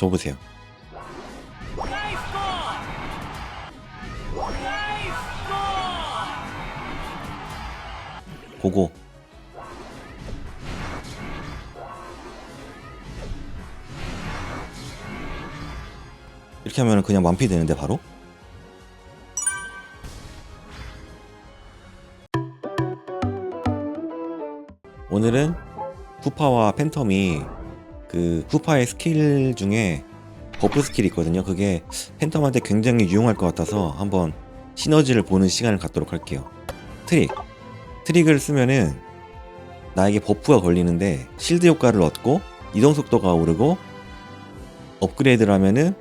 줘보세요. 고고. 이렇게 하면 그냥 완피 되는데 바로? 오늘은 푸파와 팬텀이 그 푸파의 스킬 중에 버프 스킬이 있거든요. 그게 팬텀한테 굉장히 유용할 것 같아서 한번 시너지를 보는 시간을 갖도록 할게요. 트릭. 트릭을 쓰면은 나에게 버프가 걸리는데 실드 효과를 얻고 이동 속도가 오르고 업그레이드를 하면은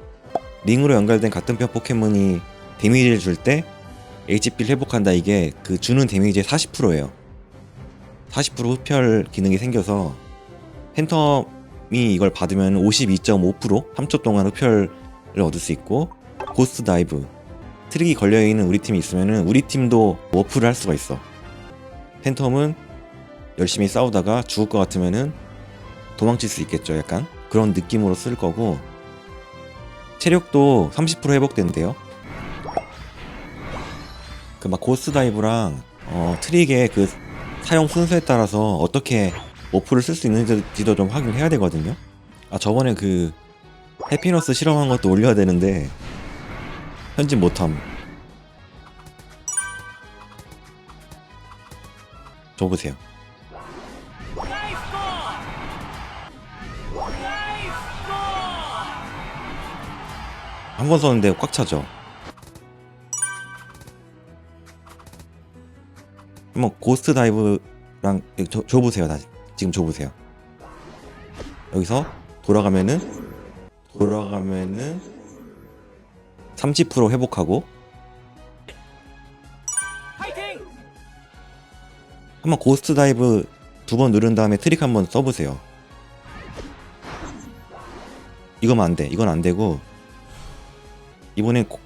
링으로 연결된 같은 편 포켓몬이 데미지를 줄 때 HP를 회복한다 이게 그 주는 데미지의 40%예요. 40% 흡혈 기능이 생겨서 팬텀 이 이걸 받으면 52.5% 3초 동안 흡혈을 얻을 수 있고 고스트 다이브 트릭이 걸려있는 우리 팀이 있으면 우리 팀도 워프를 할 수가 있어. 팬텀은 열심히 싸우다가 죽을 것 같으면은 도망칠 수 있겠죠 약간? 그런 느낌으로 쓸 거고. 체력도 30% 회복된대요. 그 막 고스트 다이브랑 어, 트릭의 그 사용 순서에 따라서 어떻게 워프를 쓸 수 있는지도 좀 확인해야 되거든요. 아 저번에 그 해피너스 실험한 것도 올려야 되는데 편집 못함. 줘보세요. 한 번 썼는데 꽉 차죠. 한번 고스트 다이브랑 줘, 줘보세요 다시 지금 줘보세요. 여기서 돌아가면은 돌아가면은 30% 회복하고. 한번 고스트 다이브 두 번 누른 다음에 트릭 한번 써보세요. 이거면 안 돼. 이건 안 되고 이번엔 고,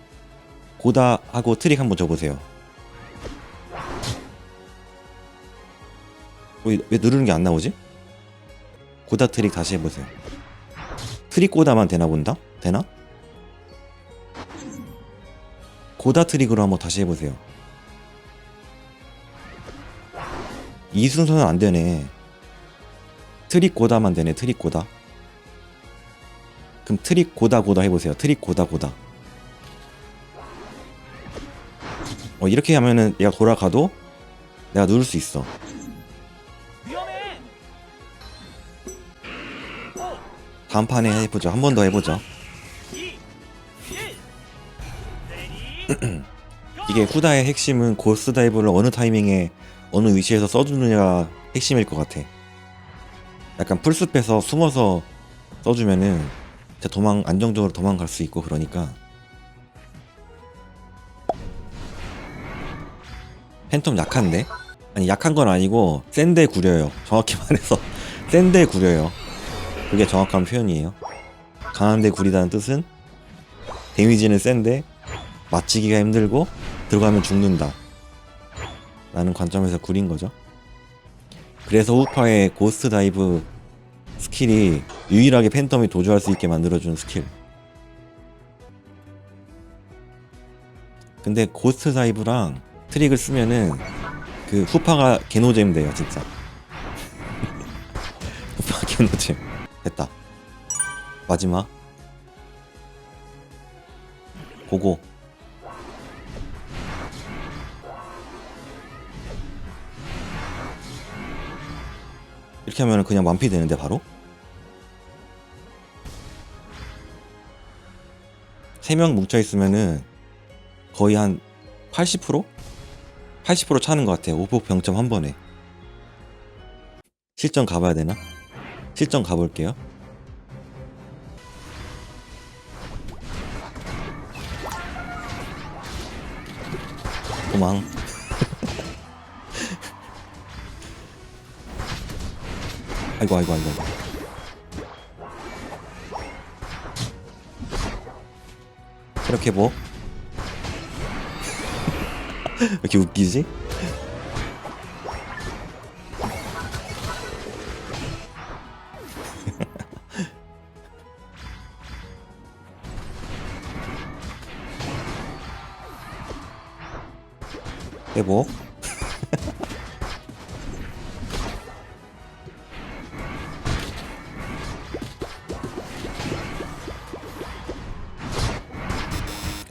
고다 하고 트릭 한번 줘보세요 왜, 왜 누르는 게 안 나오지? 고다 트릭 다시 해보세요. 트릭 고다만 되나 본다? 되나? 고다 트릭으로 한번 다시 해보세요. 이 순서는 안 되네. 트릭 고다만 되네, 트릭 고다. 그럼 트릭 고다 고다 해보세요. 트릭 고다 고다. 어, 이렇게 하면은 얘가 돌아가도 내가 누를 수 있어. 다음 판에 해보죠. 한 번 더 해보죠. 2, 1. 레디. 이게 후다의 핵심은 고스 다이브를 어느 타이밍에 어느 위치에서 써주느냐가 핵심일 것 같아. 약간 풀숲에서 숨어서 써주면은 진짜 도망 안정적으로 도망갈 수 있고 그러니까 팬텀 약한데? 아니 약한 건 아니고 센데 구려요. 정확히 말해서 센데 구려요. 그게 정확한 표현이에요. 강한데 구리다는 뜻은 데미지는 센데 맞히기가 힘들고 들어가면 죽는다. 라는 관점에서 구린 거죠. 그래서 우파의 고스트 다이브 스킬이 유일하게 팬텀이 도주할 수 있게 만들어주는 스킬. 근데 고스트 다이브랑 트릭을 쓰면은 그 후파가 개노잼 돼요, 진짜. 후파 개노잼. 됐다. 마지막. 고고. 이렇게 하면 그냥 완피 되는데 바로? 세명 뭉쳐 있으면은 거의 한 80%? 80% 차는 것 같아요. 오폭 병점 한 번에. 실전 가봐야 되나? 실전 가볼게요. 도망. 아이고 아이고 아이고. 이렇게 뭐? 왜 이렇게 웃기지? 회복.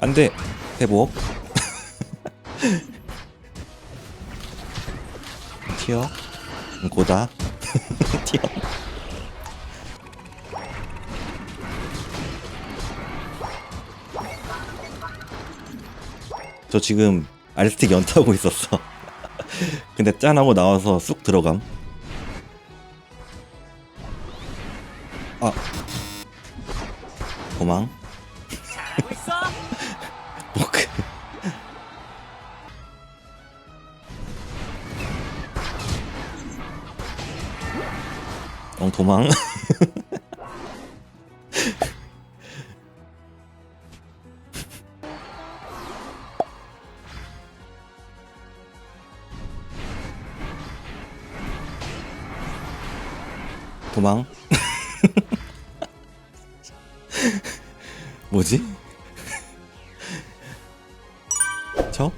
안돼. 회복. 튀어. 음, 고다. 튀어. 저 지금 알스틱 연타하고 있었어. 근데 짠하고 나와서 쑥 들어감. 아. 도망. 포크 어 도망 도망. 뭐지? 저?